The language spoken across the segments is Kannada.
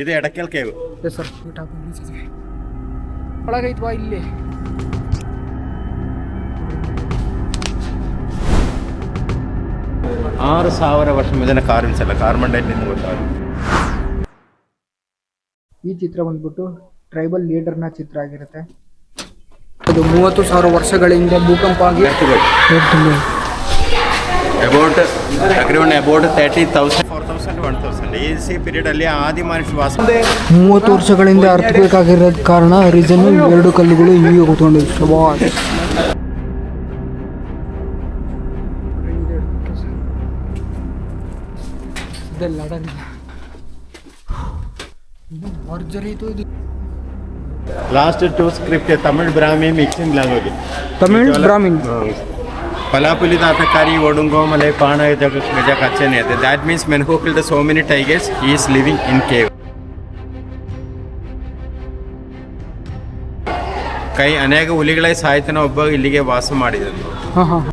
ಇದು ಎಡಕೆಲ್ ಕೇವ್ ಸರ್ ಟಾಪ್ ಒಳಗೈತ್ವಾ ಇಲ್ಲಿ? ಆರು ಸಾವಿರ ವರ್ಷ ಮುಂದಿನ ಕಾರ್ವಿನ್ಸ್ ಎಲ್ಲ ಕಾರ್ಬನ್ ಡೈಟ್ನಿಂದ ಗೊತ್ತಾಗುತ್ತೆ ಈ ಚಿತ್ರ ಬಂದ್ಬಿಟ್ಟು ಟ್ರೈಬಲ್ ಲೀಡರ್ನ ಚಿತ್ರ ಆಗಿರುತ್ತೆ. ಅದು ಮೂವತ್ತು ಸಾವಿರ ವರ್ಷಗಳಿಂದ ಭೂಕಂಪ ಆಗಿ about agreement about thirty thousand four thousand one thousand ಈ ಸಿ ಪೀರಿಯಡಲ್ಲಿ ಆದಿ ಮನುಷ್ಯ ವಾಸ ಮೂವತ್ತು ವರ್ಷಗಳಿಂದ ಅರ್ಥ ಬೇಕಾಗಿರೋದ್ ಕಾರಣ ರೀಸನ್ ಎರಡು ಕಲ್ಲುಗಳು ಹೀಗೆ ಕೂತ್ಕೊಂಡಿವೆ ಶಬಾಷ್. ಭರ್ಜರಿ ಇದು ಇದು. Last two script Tamil Brahmi mixing language Tamil Brahmin ಪಲಾಪುಲಿ ತಾತಕಾರಿ ಒಡುಂಗೋ ಮಲೆ ಪಾಣ ಕಚ್ಚನೆ ಇದೆ that means men who the so many tigers is living in cave ಕೈ ಅನೇಕ ಹುಲಿಗಳ ಸಾಯ್ತನ ಒಬ್ಬ ಇಲ್ಲಿಗೆ ವಾಸ ಮಾಡಿದನು. ಮಲಬಾರ್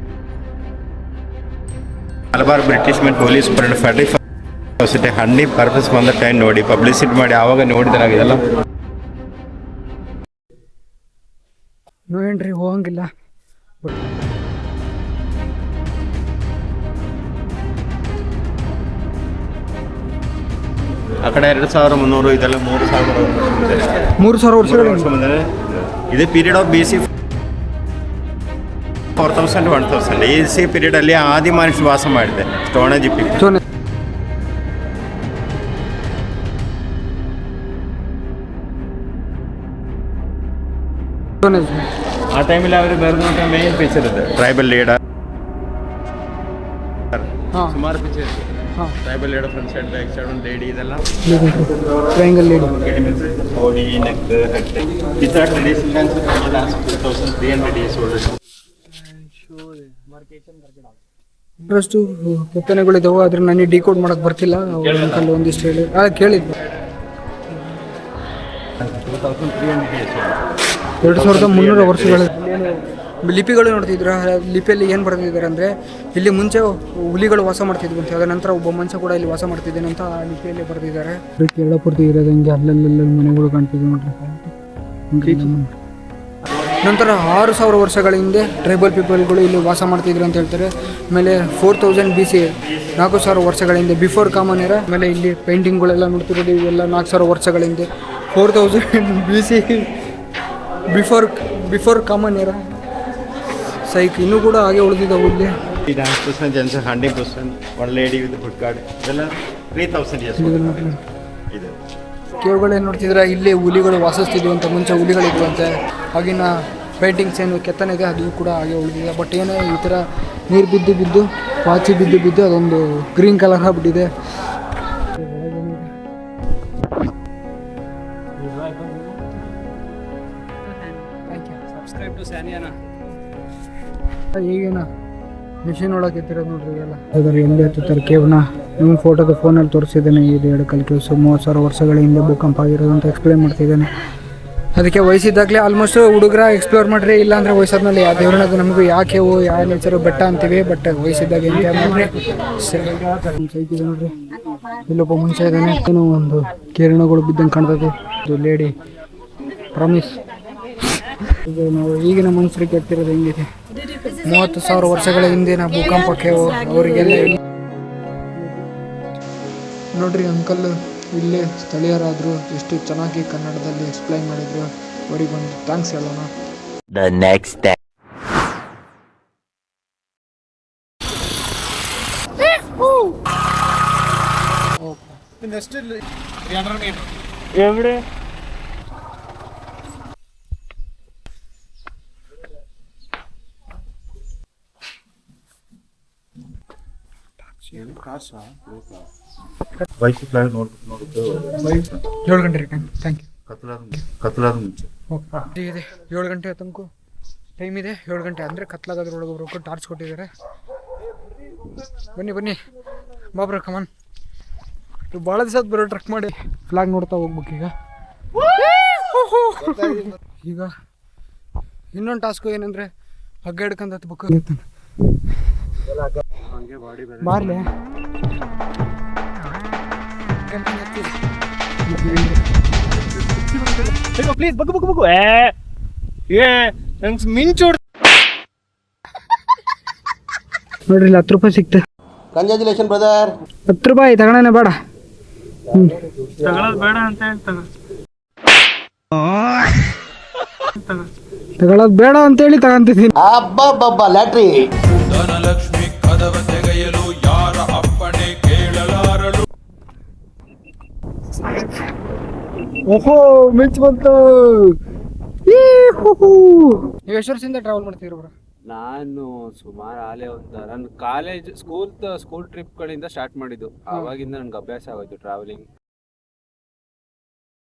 ಹಲವಾರು ಬ್ರಿಟಿಷ್ ಮತ್ತು ಪೊಲೀಸ್ ಫಾರ್ಟಿ ಫಸ್ಟ್ ಹಣ್ಣಿ ಪರ್ಪಸ್ ಬಂದ ಟೈಮ್ ನೋಡಿ ಪಬ್ಲಿಸಿಟಿ ಮಾಡಿ ಆವಾಗ ನೋಡಿದ್ರಾಗಿದೆಲ್ಲ ನೋಡ್ರಿ ಹೋಗಂಗಿಲ್ಲ. ಆ ಕಡೆ ಎರಡು ಸಾವಿರ ಮುನ್ನೂರು ಇದೆಲ್ಲ ಮೂರು ಸಾವಿರ ವರ್ಷ ಇದೆ. ಮೂರು ಸಾವಿರ ಮೂರು ವರ್ಷಗಳ ವರ್ಷ ಮುಂದೆ ಇದು period of B C four thousand one thousand ಈ ಸಿ ಪೀರಿಯಡಲ್ಲಿ ಆದಿ ಮನುಷ್ಯ ವಾಸ ಮಾಡಿದೆ ಸ್ಟೋಣಜಿ ಪೀಪಲ್ ಸೋನೆ ಸೋನೆ ಆ ಟೈಮಲ್ಲಿ ಅವ್ರಿಗೆ ಬರೆದಂಥ ಮೇನ್ ಪಿಕ್ಚರ್ ಇದೆ ಟ್ರೈಬಲ್ ಲೀಡರ್ ಹಾಂ ಸುಮಾರು ಪಿಕ್ಚರ್ ಇದೆ ಹಾಂ tribal leader front side back side ಒಂದು ಲೇಡಿ ಇದೆಲ್ಲ. Triangle lady body neck head ಈ ಥರ traditional dance last two thousand three hundred years old interest ಕೆತ್ತನೆಗಳಿದ್ದಾವೆ ಆದ್ರೆ ನನಗೆ ಡಿಕೋಡ್ ಮಾಡೋಕೆ ಬರ್ತಿಲ್ಲ. ಅವ್ರ ಅಂಕಲ್ ಒಂದಿಷ್ಟು ಹೇಳಿ. ಆ ಕೇಳಿದ್ದು ಇಯರ್ಸ್ ಓಲ್ಡ್ ಎರಡು ಸಾವಿರದ ಮುನ್ನೂರು ವರ್ಷಗಳ ಲಿಪಿಗಳು ನೋಡ್ತಿದ್ರು? ಲಿಪಿಯಲ್ಲಿ ಏನು ಬರೆದಿದ್ದಾರೆ ಅಂದರೆ ಇಲ್ಲಿ ಮುಂಚೆ ಹುಲಿಗಳು ವಾಸ ಮಾಡ್ತಿದ್ವು ಅಂತ ಅದರ ನಂತರ ಒಬ್ಬ ಮನುಷ್ಯ ಕೂಡ ಇಲ್ಲಿ ವಾಸ ಮಾಡ್ತಿದ್ದೇನೆ ಅಂತ ಆ ಲಿಪಿಯಲ್ಲಿ ಬರೆದಿದ್ದಾರೆ. ಕೇರಳ ಪೂರ್ತಿ ಇರೋದು ಹಿಂಗೆ ಅಲ್ಲಲ್ಲಿ ಮನೆಗಳು ಕಾಣ್ತಿದ್ವು ನೋಡ್ರಿ. ನಂತರ ಆರು ಸಾವಿರ ವರ್ಷಗಳ ಹಿಂದೆ ಟ್ರೈಬಲ್ ಪೀಪಲ್ಗಳು ಇಲ್ಲಿ ವಾಸ ಮಾಡ್ತಿದ್ರು ಅಂತ ಹೇಳ್ತಾರೆ. ಆಮೇಲೆ ಫೋರ್ ತೌಸಂಡ್ ಬಿ ಸಿ ನಾಲ್ಕು ಸಾವಿರ ವರ್ಷಗಳ ಹಿಂದೆ ಬಿಫೋರ್ ಕಾಮನ್ ಇರ ಆಮೇಲೆ ಇಲ್ಲಿ ಪೇಂಟಿಂಗ್ಗಳೆಲ್ಲ ನೋಡ್ತಿರೋದು ಇವೆಲ್ಲ ನಾಲ್ಕು ಸಾವಿರ ವರ್ಷಗಳ ಹಿಂದೆ. Four thousand B C before before common era ಸೈಕ್ ಇನ್ನೂ ಕೂಡ ಹಾಗೆ ಉಳಿದಿದ್ದಾವೆ ಇಲ್ಲಿ. ಈ dance person gents hundred percent one lady with food card ಇದೆಲ್ಲ ತ್ರೀ ತೌಸಂಡ್ ಇಯರ್ಸ್ ಇದು. ಕೇವುಗಳೇನು ನೋಡ್ತಿದ್ರೆ ಇಲ್ಲಿ ಹುಲಿಗಳು ವಾಸಿಸ್ತಿದ್ವು ಅಂತ ಮುಂಚೆ ಹುಲಿಗಳಿದ್ವು ಅಂತೆ. ಆಗಿನ ಪೇಂಟಿಂಗ್ಸ್ ಏನು ಕೆತ್ತನೆ ಇದೆ ಅದು ಕೂಡ ಹಾಗೆ ಉಳಿದಿದೆ. ಬಟ್ ಏನೋ ಈ ಥರ ನೀರು ಬಿದ್ದು ಬಿದ್ದು ಪಾಚಿ ಬಿದ್ದು ಬಿದ್ದು ಅದೊಂದು ಗ್ರೀನ್ ಕಲರ್ ಆಗ್ಬಿಟ್ಟಿದೆ. ಈಗೇನ ಮಿಷಿನ್ ಒಳಗೆ ಎತ್ತಿರೋದು ನೋಡ್ರಿ ಎಲ್ಲ ಅದರ ಎಲ್ಲಿ ಹತ್ತುತ್ತಾರೆ. ಕೇವ್ನ ನಿಮ್ಮ ಫೋಟೋದ ಫೋನಲ್ಲಿ ತೋರಿಸಿದ್ದೇನೆ ಇದು ಎರಡು ಕಲ್ ಕೆಲಸ ಮೂವತ್ತು ಸಾವಿರ ವರ್ಷಗಳ ಹಿಂದೆ ಭೂಕಂಪ ಆಗಿರೋದು ಅಂತ ಎಕ್ಸ್ಪ್ಲೇನ್ ಮಾಡ್ತಿದ್ದೇನೆ. ಅದಕ್ಕೆ ವಯಸ್ಸಿದ್ದಾಗಲೇ ಆಲ್ಮೋಸ್ಟ್ ಹುಡುಗರ ಎಕ್ಸ್ಪ್ಲೋರ್ ಮಾಡ್ರಿ, ಇಲ್ಲ ಅಂದ್ರೆ ವಯಸ್ಸಾದ್ಮೇಲೆ ಯಾವ ದೇವ್ರನ್ನದು ನಮಗೂ ಯಾಕೆ ಹೋ ಯಾವ ನೇಚರು ಬೆಟ್ಟ ಅಂತೀವಿ ಬಟ್ ವಯಸ್ಸಿದ್ದಾಗ ಎಂಜಾಯ್ ಮಾಡ್ರಿ ಸೈತಿದೆ ನೋಡ್ರಿ ಇಲ್ಲೊಬ್ಬ ಮುಂಚೆ ಇದ್ದಾನೆ. ಏನೋ ಒಂದು ಕಿರಣಗಳು ಬಿದ್ದಂಗೆ ಕಾಣ್ತದೆ. ಇದು ಲೇಡಿ ಪ್ರಾಮಿಸ್ ಇದು ನಾವು ಈಗಿನ ಮನುಷ್ಯರಿಗೆ ಕೆತ್ತಿರೋದು ಹೆಂಗಿದೆ? ಮೂವತ್ತು ಸಾವಿರ ವರ್ಷಗಳ ಹಿಂದಿನ ಭೂಕಂಪಕ್ಕೆ ಅವರಿಗೆಲ್ಲ ನೋಡ್ರಿ ಅಂಕಲ್ ಇಲ್ಲೇ ಸ್ಥಳೀಯರಾದ್ರು ಎಷ್ಟು ಚೆನ್ನಾಗಿ ಕನ್ನಡದಲ್ಲಿ ಎಕ್ಸ್ಪ್ಲೈನ್ ಮಾಡಿದ್ರು. ಅವರಿಗೆ ಒಂದು ಥ್ಯಾಂಕ್ಸ್ ಹೇಳೋಣ. The next day. ಬೈಕ್ ನೋಡ್ಬಿಟ್ಟು ನೋಡಿದ್ದು ಏಳು ಗಂಟೆ ರೀ ಥ್ಯಾಂಕ್ ಯು ಕತ್ಲಾದ ಕತ್ಲಾದ ಮುಂಚೆ. ಓಕೆ ಇದೆ. ಏಳು ಗಂಟೆ ತನಕ. ಟೈಮ್ ಇದೆ. ಏಳು ಗಂಟೆ ಅಂದರೆ ಕತ್ಲಾಗೋದ್ರೊಳಗೆ ಬರೋಕೆ ಟಾರ್ಚ್ ಕೊಟ್ಟಿದ್ದಾರೆ. ಬನ್ನಿ ಬನ್ನಿ. ಬಾಬ್ರ ಕಮನ್ ಭಾಳ ದಿವಸ ಬರೋ ಟ್ರಕ್ ಮಾಡಿ ಫ್ಲಾಗ್ ನೋಡ್ತಾ ಹೋಗ್ಬೇಕು ಈಗ. ಈಗ ಇನ್ನೊಂದು ಟಾಸ್ಕು ಏನಂದರೆ ಹಗ್ಗ ಹಿಡ್ಕೊಂಡು ಹತ್ಬೇಕು. ಬಾರ್ಲೆ ಪ್ಲೀಸ್ ಬಗ್ಗು ಬಗ್ಗು ಬಗ್ಗು. ಏ ಏ ನಂಗೆ ಮಿಂಚು ನೋಡ್ರಿ ಇಲ್ಲಿ ಹತ್ತು ರೂಪಾಯಿ ಸಿಕ್ತು. ಕಂಗ್ರ್ಯಾಚುಲೇಷನ್ ಬ್ರದರ್ ಹತ್ತು ರೂಪಾಯಿ ತಗೊಳ್ಳೋಣ ಬೇಡ. ಹ್ಮ್. ತಗೊಳ್ಳೋದು ಬೇಡ ಅಂತೇಳಿ ತಗೊಂತಿದ್ದೀನಿ. ಅಬ್ಬಬ್ಬಬ್ಬ ಲ್ಯಾಟ್ರಿ ಓಹೋ ಮಿಂಚ್ ಬಂತು. ನೀವು ಎಷ್ಟು ವರ್ಷದಿಂದ ಟ್ರಾವೆಲ್ ಮಾಡ್ತೀರಿ ಬ್ರೋ? ನಾನು ಸುಮಾರು ಆಲೇ ಒಂದು ನನ್ನ ಕಾಲೇಜ್ ಸ್ಕೂಲ್ ಸ್ಕೂಲ್ ಟ್ರಿಪ್ಗಳಿಂದ ಸ್ಟಾರ್ಟ್ ಮಾಡಿದ್ದು. ಆವಾಗಿಂದ ನನ್ಗೆ ಅಭ್ಯಾಸ ಆಗೋಯ್ತು ಟ್ರಾವೆಲಿಂಗ್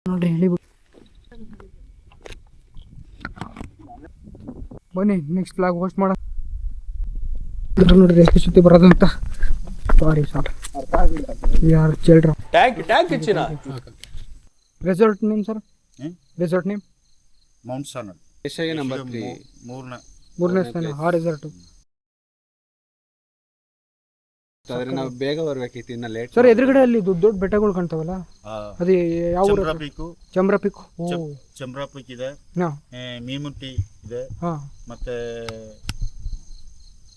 ನೋಡ್ರಿ ಹೇಳಿ ಬನ್ನಿ ನೆಕ್ಸ್ಟ್ ಫ್ಲಾಗ್ ಹೋಸ್ಟ್ ಮಾಡ ನೋಡ್ರಿ ಎಷ್ಟು ಸುತ್ತಿ ಬರೋದು ಅಂತ. ಸಾರಿ ಸಾರ್ ಯಾರು ಚೇಳ್ರ ಟ್ಯಾಂಕ್ ಟ್ಯಾಂಕ್ ಹೆಚ್ಚಿನ resort name sir resort name mount ಸಾನಲ್ ಏಷ್ಯಾಗೆ ನಂಬರ್ ತ್ರೀ ಮೂರನೇ. ಮೂರನೇ ಸ್ಥಾನ ಆ ರೆಸಾರ್ಟ್ ಆದ್ರೆ ನಾವು ಬೇಗ ಬರ್ಬೇಕಿತ್ತು ಇನ್ನ ಲೇಟ್ ಸರ್ ಎದುರುಗಡೆ ಅಲ್ಲಿ ದೊಡ್ಡ ದೊಡ್ಡ ಬೆಟ್ಟಗಳು ಕಾಣ್ತಾವಲ್ಲ? ಅದೇ ಯಾವ ಊರು? ಪಿಕ್ ಪೀಕು ಪಿಕ್ ಓ. ಚಮ್ರಾ ಪೀಕ್ ಇದೆ. ಹಾ. ಏ, ಮೀಮುಟ್ಟಿ ಇದೆ. ಹಾ. ಮತ್ತೆ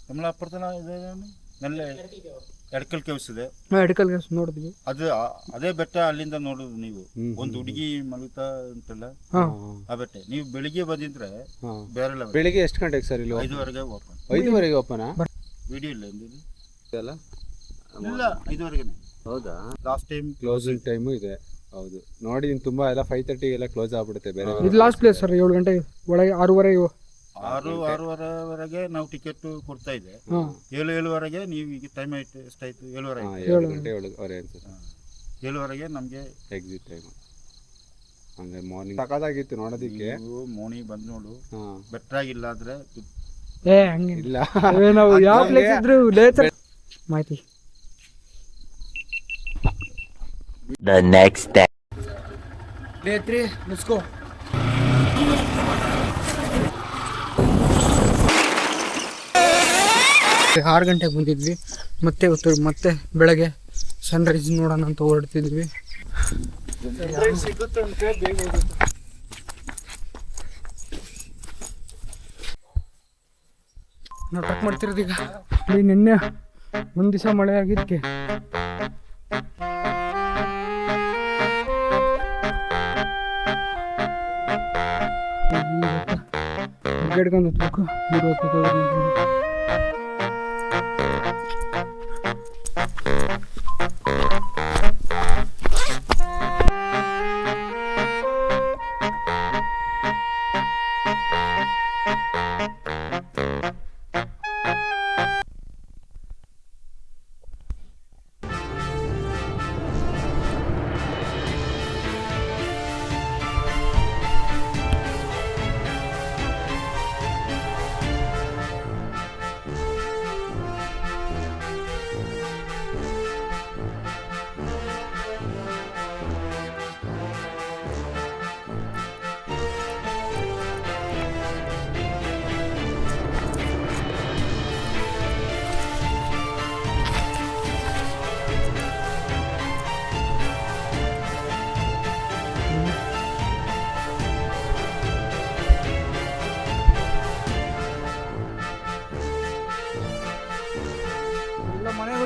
ಕಮಲಾಪುರದಲ್ಲ ಇದೆ ನಲ್ಲೆ ಎಡ್ಕಲ್ ಕೇವ್ಸ್ ಇದೆ. ಎಡಕಲ್ ಕೇವ್ಸ್ ನೋಡಿದ್ವಿ. ಅದು ಆ- ಅದೇ ಬೆಟ್ಟ ಅಲ್ಲಿಂದ ನೋಡುದು ನೀವು. ಒಂದು ಹುಡುಗಿ ಮಲಗ್ತಾ ಅಂತಲ್ಲ? ಹಾ. ಆ ಬೆಟ್ಟ. ನೀವು ಬೆಳಿಗ್ಗೆ ಬಂದಿದ್ರೆ ಹಾ. ಬೇರೆ level. ಬೆಳಿಗ್ಗೆ ಎಷ್ಟು ಗಂಟೆಗೆ ಸರ್ ಇಲ್ಲಿ ಐದುವರೆಗೆ ಓಪನ್ ಐದುವರೆಗೆ ಓಪನಾ ವಿಡಿಯೋ ಇಲ್ಲ ಎಂದು ಇದೆಲ್ಲ ಇಲ್ಲ ಐದುವರೆಗೆ ಹೌದಾ? ಲಾಸ್ಟ್ ಟೈಮ್ ಕ್ಲೋಸಿಂಗ್ ಟೈಮು ಇದೆ. ಹೌದು. ನೋಡಿ ಇನ್ನು ತುಂಬಾ ಎಲ್ಲ ಫೈವ್ ತರ್ಟಿಗೆಲ್ಲ ಕ್ಲೋಸ್ ಆಗ್ಬಿಡುತ್ತೆ ಬೇರೆ ಇದು ಲಾಸ್ಟ್ ಪ್ಲೇಸ್ ಸರ್ ಏಳು ಗಂಟೆ ಒಳಗೆ ಆರೂವರೆ ಇವು. ಆರು ಆರೂವರೆವರೆಗೆ ನಾವು ಟಿಕೆಟ್ ಕೊಡ್ತಾ ಇದೆ ಏಳು ಏಳುವರೆಗೆ ನೀವು ಈಗ ಟೈಮ್ ಆಯ್ತು ಎಷ್ಟಾಯ್ತು ಏಳುವರೆ ಆಯ್ತು. ಏಳು ಗಂಟೆ ಏಳುವರೆ ಅನ್ಸುತ್ತೆ ಏಳುವರೆಗೆ ನಮಗೆ ಎಕ್ಸಿಟ್ ಟೈಮ್ ಹಂಗೆ ಮಾರ್ನಿಂಗ್ ಸಖತ್ತಾಗಿತ್ತು ನೋಡೋದಿಕ್ಕೆ. ನೀವು ಮೋನಿ ಬಂದು ನೋಡು. ಹಾ. ಬೆಟ್ರಾಗಿಲ್ಲ ಆದ್ರೆ ದುಡ್ಡು ಏ ಹಂಗಿಲ್ಲ ಇಲ್ಲ. ಏ, ನಾವು ಯಾವ ಪ್ಲೇಸ್ ಇದ್ರು ನೇಚರ್ ಮಾಹಿತಿ. The next day. ಆರು ಗಂಟೆಗೆ ಬಂದಿದ್ವಿ. ಮತ್ತೆ ಇವತ್ತು ಮತ್ತೆ ಬೆಳಗ್ಗೆ ಸನ್ರೈಸ್ ನೋಡೋಣ ಅಂತ ಹೊರಡ್ತಿದ್ವಿ. ನಾವು ಟ್ರಕ್ ಮಾಡ್ತಿರೋದು ಈಗ. ನಿನ್ನೆ ಒಂದು ದಿವಸ ಮಳೆ ಆಗಿದ್ದಕ್ಕೆ ಗಡ್ಕೊಂಡು ಹೋಗ್ಬೇಕು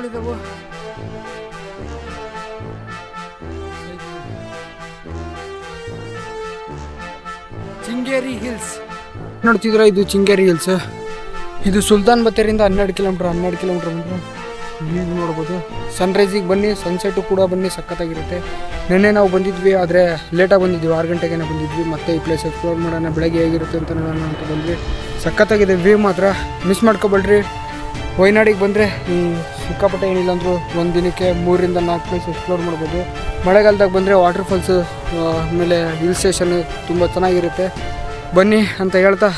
ಮನೆಗಳಿದಾವು ಚಿಂಗೇರಿ ಹಿಲ್ಸ್ ನೋಡ್ತಿದ್ರ ಇದು ಚಿಂಗೇರಿ ಹಿಲ್ಸ್ ಇದು ಸುಲ್ತಾನ್ ಬತ್ತೇರಿಂದ ಹನ್ನೆರಡು ಕಿಲೋಮೀಟರ್ ಹನ್ನೆರಡು ಕಿಲೋಮೀಟರ್ ಬಂದರೆ ವ್ಯೂ ನೋಡ್ಬೋದು. ಸನ್ರೈಸಿಗೆ ಬನ್ನಿ ಸನ್ಸೆಟ್ಟು ಕೂಡ ಬನ್ನಿ ಸಖತ್ತಾಗಿರುತ್ತೆ. ನಿನ್ನೆ ನಾವು ಬಂದಿದ್ವಿ ಆದರೆ ಲೇಟಾಗಿ ಬಂದಿದ್ವಿ ಆರು ಗಂಟೆಗೆ ಬಂದಿದ್ವಿ. ಮತ್ತೆ ಈ ಪ್ಲೇಸ್ ಎಕ್ಸ್ಪ್ಲೋರ್ ಮಾಡೋಣ ಬೆಳಗ್ಗೆ ಹೇಗಿರುತ್ತೆ ಅಂತ ನೋಡೋಣ ಅಂತ ಬಂದ್ವಿ. ಸಖತ್ತಾಗಿದೆ ವ್ಯೂ ಮಾತ್ರ. ಮಿಸ್ ಮಾಡ್ಕೊಬೇಡ್ರಿ. ವಯನಾಡಿಗೆ ಬಂದರೆ ಈ ಸಿಕ್ಕಾಪಟ್ಟೆ ಏನಿಲ್ಲ ಅಂದರೂ ಒಂದು ದಿನಕ್ಕೆ ಮೂರರಿಂದ ನಾಲ್ಕು ಪ್ಲೇಸ್ ಎಕ್ಸ್ಪ್ಲೋರ್ ಮಾಡ್ಬೋದು. ಮಳೆಗಾಲದಾಗ ಬಂದರೆ ವಾಟರ್ ಫಾಲ್ಸು ಆಮೇಲೆ ಹಿಲ್ ಸ್ಟೇಷನ್ ತುಂಬ ಚೆನ್ನಾಗಿರುತ್ತೆ. ಬನ್ನಿ ಅಂತ ಹೇಳ್ತಾ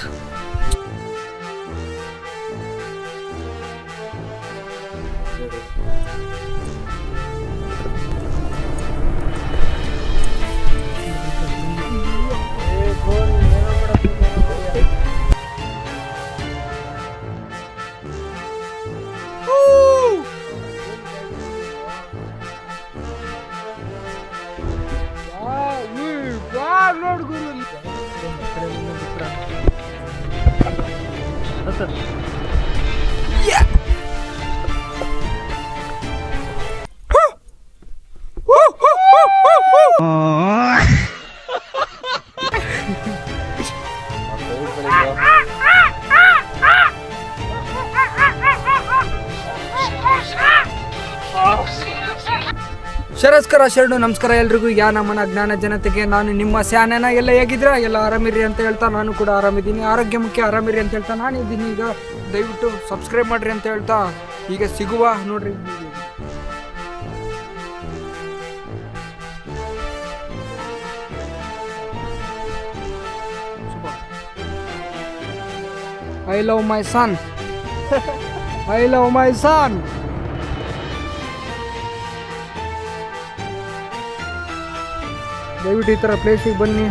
volta. ಶರಸ್ಕರ ಶರಣು, ನಮಸ್ಕಾರ ಎಲ್ರಿಗೂ. ಯಾ ನಮ್ಮನ ಜ್ಞಾನ ಜನತೆಗೆ ನಾನು ನಿಮ್ಮ ಸ್ಯಾನನ. ಎಲ್ಲ ಹೇಗಿದ್ರ ಎಲ್ಲ ಆರಾಮಿರಿ ಅಂತ ಹೇಳ್ತಾ ನಾನು ಕೂಡ ಆರಾಮಿದ್ದೀನಿ. ಆರೋಗ್ಯ ಮುಖ್ಯ ಆರಾಮಿರಿ ಅಂತ ಹೇಳ್ತಾ ನಾನು ಇದ್ದೀನಿ. ಈಗ ದಯವಿಟ್ಟು ಸಬ್ಸ್ಕ್ರೈಬ್ ಮಾಡ್ರಿ ಅಂತ ಹೇಳ್ತಾ ಈಗ ಸಿಗುವ ನೋಡ್ರಿ. I love my son I love my son ದಯವಿಟ್ಟು ಈ ಥರ ಪ್ಲೇಸಿಗೆ ಬನ್ನಿ.